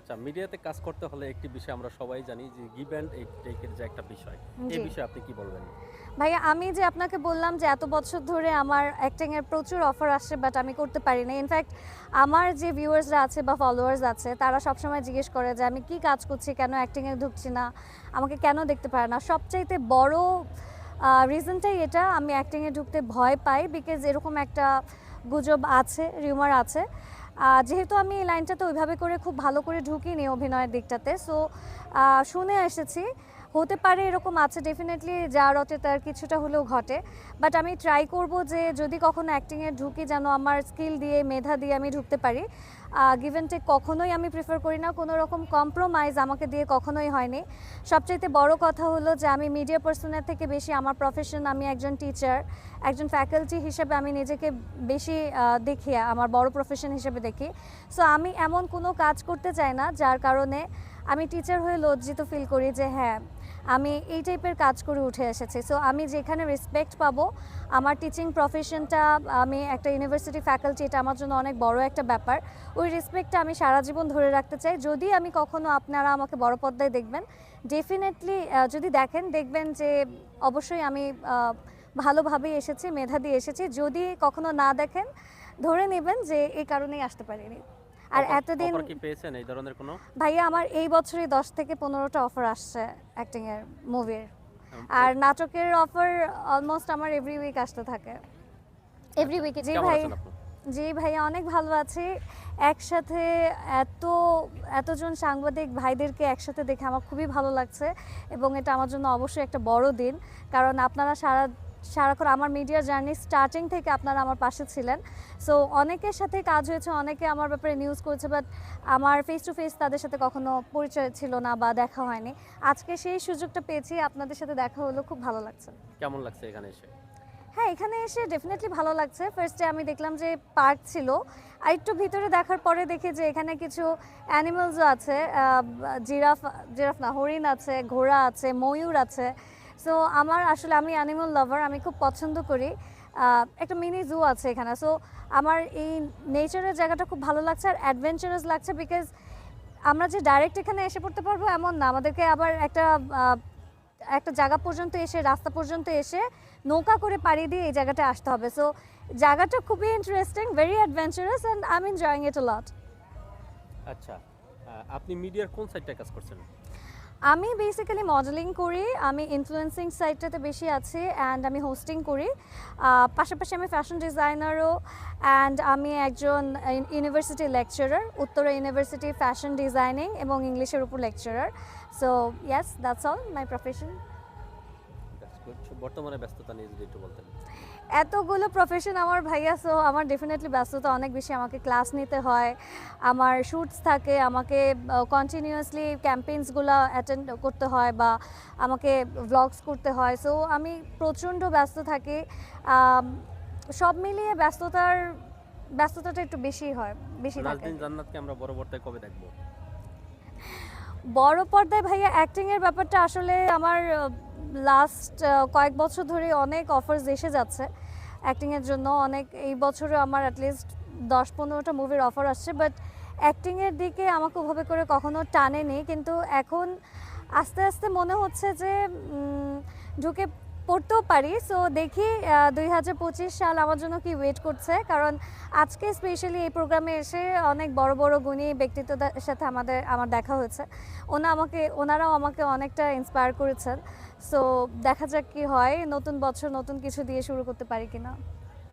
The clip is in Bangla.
আচ্ছা মিডিয়াতে কাজ করতে হলে একটি বিষয় আমরা সবাই জানি যে গিভ অ্যান্ড টেকের যে একটা বিষয় এই বিষয়ে আপনি কি বলবেন? ভাইয়া আমি যে আপনাকে বললাম যে এত বছর ধরে আমার অ্যাক্টিং এর প্রচুর অফার আসছে বাট আমি করতে পারি না ইনফ্যাক্ট আমার যে ভিউয়ার্সরা আছে বা ফলোয়ার্স আছে তারা সবসময় জিজ্ঞেস করে যে আমি কি কাজ করছি? কেন অ্যাক্টিং এ ঢুকছি না? আমাকে কেন দেখতে পারে না? সবচাইতে বড় রিজনটাই এটা আমি অ্যাক্টিং এ ঢুকতে ভয় পাই বিকজ এরকম একটা গুজব আছে রিউমার আছে। যেহেতু আমি এই লাইনটাতে ওইভাবে করে খুব ভালো করে ঢুকিনি অভিনয়ের দিকটাতে সো শুনে এসেছি। হতে পারে এরকম আছে ডেফিনেটলি যা রটে তার কিছুটা হলেও ঘটে। বাট আমি ট্রাই করব যে যদি কখনো অ্যাক্টিংয়ে ঢুকি যেন আমার স্কিল দিয়ে, মেধা দিয়ে আমি ঢুকতে পারি। গিভেন টেক কখনোই আমি প্রিফার করি না। কোনো রকম কম্প্রোমাইজ আমাকে দিয়ে কখনোই হয়নি। সবচাইতে বড় কথা হলো যে আমি মিডিয়া পার্সনের থেকে বেশি আমার প্রফেশন আমি একজন টিচার একজন ফ্যাকাল্টি হিসেবে আমি নিজেকে বেশি দেখি, আমার বড় প্রফেশন হিসেবে দেখি। সো আমি এমন কোনো কাজ করতে চাই না, যার কারণে আমি টিচার হয়ে লজ্জিত ফিল করি যে হ্যাঁ আমি এই টাইপের কাজ করে উঠে এসেছি। সো আমি যেখানে রেসপেক্ট পাবো, আমার টিচিং প্রফেশনটা আমি একটা ইউনিভার্সিটি ফ্যাকাল্টি এটা আমার জন্য অনেক বড় একটা ব্যাপার। ওই রেসপেক্টটা আমি সারা জীবন ধরে রাখতে চাই। যদি আমি কখনো আপনারা আমাকে বড় পর্দায় দেখবেন ডেফিনেটলি যদি দেখেন, দেখবেন যে অবশ্যই আমি ভালোভাবেই এসেছি মেধা দিয়ে এসেছি। যদি কখনো না দেখেন, ধরে নেবেন যে এই কারণেই আসতে পারিনি। আর এতদিন কি পেয়েছেন এই ধরনের কোনো? ভাইয়া আমার এই বছরই দশ থেকে পনেরোটা অফার আসছে অ্যাক্টিং এর মুভির আর নাটকের অফার অলমোস্ট আমার এভরি উইক আসতে থাকে। এভরি উইকে জি ভাই জি ভাইয়া অনেক ভালো আছি। একসাথে এত এতজন সাংবাদিক ভাইদেরকে একসাথে দেখে আমার খুবই ভালো লাগছে এবং এটা আমার জন্য অবশ্যই একটা বড় দিন। কারণ আপনারা সারা সারাক্ষণ আমার মিডিয়া জার্নি স্টার্টিং থেকে আপনারা আমার পাশে ছিলেন। সো অনেকের সাথে কাজ হয়েছে অনেকে আমার ব্যাপারে নিউজ করেছে বাট আমার ফেস টু ফেস তাদের সাথে কখনো পরিচয় ছিল না বা দেখা হয়নি। আজকে সেই সুযোগটা পেয়েছি আপনাদের সাথে দেখা হলো খুব ভালো লাগছে। কেমন লাগছে এখানে এসে? হ্যাঁ এখানে এসে ডেফিনেটলি ভালো লাগছে। ফার্স্টে আমি দেখলাম যে পার্ক ছিল। আর একটু ভিতরে দেখার পরে দেখি যে এখানে কিছু অ্যানিমালসও আছে। জিরাফ জিরাফ না হরিণ আছে ঘোড়া আছে ময়ূর আছে। সো আমার আসলে আমি অ্যানিমাল লাভার আমি খুব পছন্দ করি। একটা মিনি জু আছে এখানে। সো আমার এই নেচারের জায়গাটা খুব ভালো লাগছে আর অ্যাডভেঞ্চারাস লাগছে বিকজ আমরা যে ডাইরেক্ট এখানে এসে পড়তে পারব এমন না। আমাদেরকে আবার একটা একটা জায়গা পর্যন্ত এসে, রাস্তা পর্যন্ত এসে নৌকা করে পাড়ি দিয়ে এই জায়গাটা আসতে হবে। সো জায়গাটা খুবই interesting very adventurous and I am enjoying it lot আচ্ছা আপনি মিডিয়ার কোন সাইডটা কাজ করছেন? আমি বেসিক্যালি মডেলিং করি, আমি ইনফ্লুয়েন্সিং সাইডটাতে বেশি আছি অ্যান্ড আমি হোস্টিং করি। পাশাপাশি আমি ফ্যাশন ডিজাইনারও অ্যান্ড আমি একজন university lecturer Uttara university fashion designing এবং ইংলিশের উপর lecturer so yes that's all my profession বর্তমানে ব্যস্ততা নিয়ে যদি একটু বলতেন। এতগুলো প্রফেশন আমার ভাইয়া সো আমার ডেফিনেটলি ব্যস্ততা অনেক বেশি। আমাকে ক্লাস নিতে হয় আমার শ্যুটস থাকে আমাকে কন্টিনিউয়াসলি ক্যাম্পেইনসগুলো অ্যাটেন্ড করতে হয় বা আমাকে ভ্লগস করতে হয়। সো আমি প্রচণ্ড ব্যস্ত থাকি সব মিলিয়ে ব্যস্ততার ব্যস্ততাটা একটু বেশি হয় বেশি থাকে। জান্নাতকে আমরা বড় পর্দায় কবে দেখব? বড় পর্দায় ভাইয়া অ্যাক্টিংয়ের ব্যাপারটা আসলে আমার লাস্ট কয়েক বছর ধরে অনেক অফার্স এসে যাচ্ছে। অ্যাক্টিং এর জন্য অনেক, এই বছরে আমার অ্যাটলিস্ট দশ পনেরোটা মুভির অফার আসছে বাট অ্যাক্টিং এর দিকে আমাকে ওভাবে করে কখনো টানেনি। কিন্তু এখন আস্তে আস্তে মনে হচ্ছে যে ঢুকে পড়তেও পারি। সো দেখি দুই হাজার পঁচিশ সাল আমার জন্য কি ওয়েট করছে। কারণ আজকে স্পেশালি এই প্রোগ্রামে এসে অনেক বড় বড় গুণী ব্যক্তিত্বদের সাথে আমাদের, আমার দেখা হয়েছে। ওনা আমাকে, ওনারাও আমাকে অনেকটা ইন্সপায়ার করেছেন। সো দেখা যাক কি হয়। নতুন বছর নতুন কিছু দিয়ে শুরু করতে পারি কিনা।